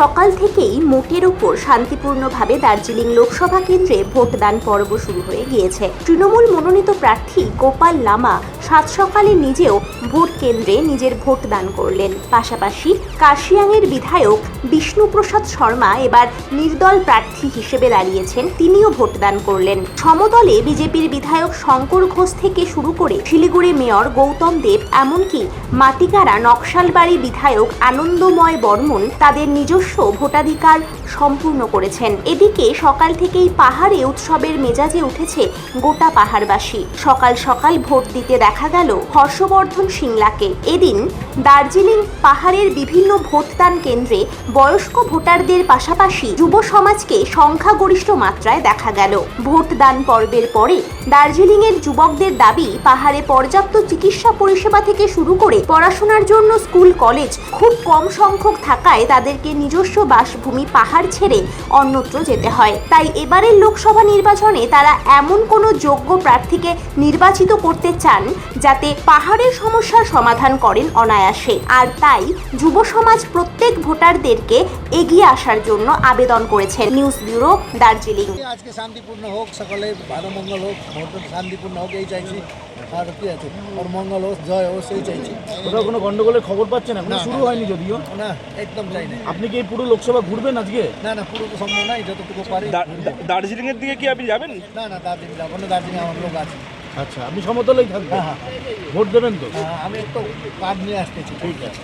সকাল থেকেই মোটের উপর শান্তিপূর্ণভাবে দার্জিলিং লোকসভা কেন্দ্রে ভোটদান পর্ব শুরু হয়ে গিয়েছে। তৃণমূল মনোনীত প্রার্থী গোপাল লামা সাত সকালে নিজেও ভোট কেন্দ্রে নিজের ভোট দান করলেন। পাশাপাশি কাশিয়াংয়ের বিধায়ক বিষ্ণুপ্রসাদ শর্মা এবার নির্দল প্রার্থী হিসেবে দাঁড়িয়েছেন। তিনিও ভোটদান করলেন। সমদলে বিজেপির বিধায়ক শঙ্কর ঘোষ থেকে শুরু করে শিলিগুড়ি মেয়র গৌতম দেব, এমনকি মাটিকারা নকশালবাড়ি বিধায়ক আনন্দময় বর্মন তাদের নিজস্ব ভোটাধিকার সম্পূর্ণ করেছেন। এদিকে সকাল থেকেই পাহাড়ে উৎসবের মেজাজে উঠেছে গোটা পাহাড়বাসী। সকাল সকাল ভোট দিতে দেখা গেল হর্ষবর্ধন সিংলাকে। এদিন দার্জিলিং পাহাড়ের বিভিন্ন ভোটদান কেন্দ্রে বয়স্ক ভোটারদের পাশাপাশি যুব সমাজকে সংখ্যাগরিষ্ঠ মাত্রায় দেখা গেল। ভোটদান পর্বের পরে দার্জিলিংয়ের যুবকদের দাবি, পাহাড়ে পর্যাপ্ত চিকিৎসা পরিষেবা থেকে শুরু করে পড়াশোনার জন্য স্কুল, কলেজ খুব কম সংখ্যক থাকায় তাদেরকে নিজস্ব বাসভূমি পাহাড় ছেড়ে অন্যত্র যেতে হয়। তাই এবারের লোকসভা নির্বাচনে তারা এমন কোনো যোগ্য প্রার্থীকে নির্বাচিত করতে চান, যাতে পাহাড়ের সমস্যার সমাধান করেন অনায়াসে। আর তাই যুব সমাজ প্রত্যেক ভোটারদেরকে এগিয়ে আসার জন্য আবেদন করেছেন। News bureau Darjeeling. আজকে শান্তিপূর্ণ হোক সকলে ভালো মঙ্গল হোক শান্তিপূর্ণ হোক এই চাইছি। আর কি আছে ওর মঙ্গল হোক জয় হোক সেই চাইছি। কোথাও কোনো গন্ডগোলের খবর পাচ্ছেন এখন না, শুরু। হয়নি যদিও। না একদম চাই না আপনি কি এই পুরো লোকসভা ঘুরবেন আজকে? না না পুরো তো সম্ভব নাই যতটুকু পারি। দার্জিলিং এর দিকে কি আপনি যাবেন? না না দার্জিলিং যাব না দার্জিলিং আমার লোক আছে। আচ্ছা আমি সমতলেই থাকবেন? হ্যাঁ, ভোট দেবেন তো? হ্যাঁ, আমি একটু কার্ড নিয়ে আসতেছি। ঠিক আছে।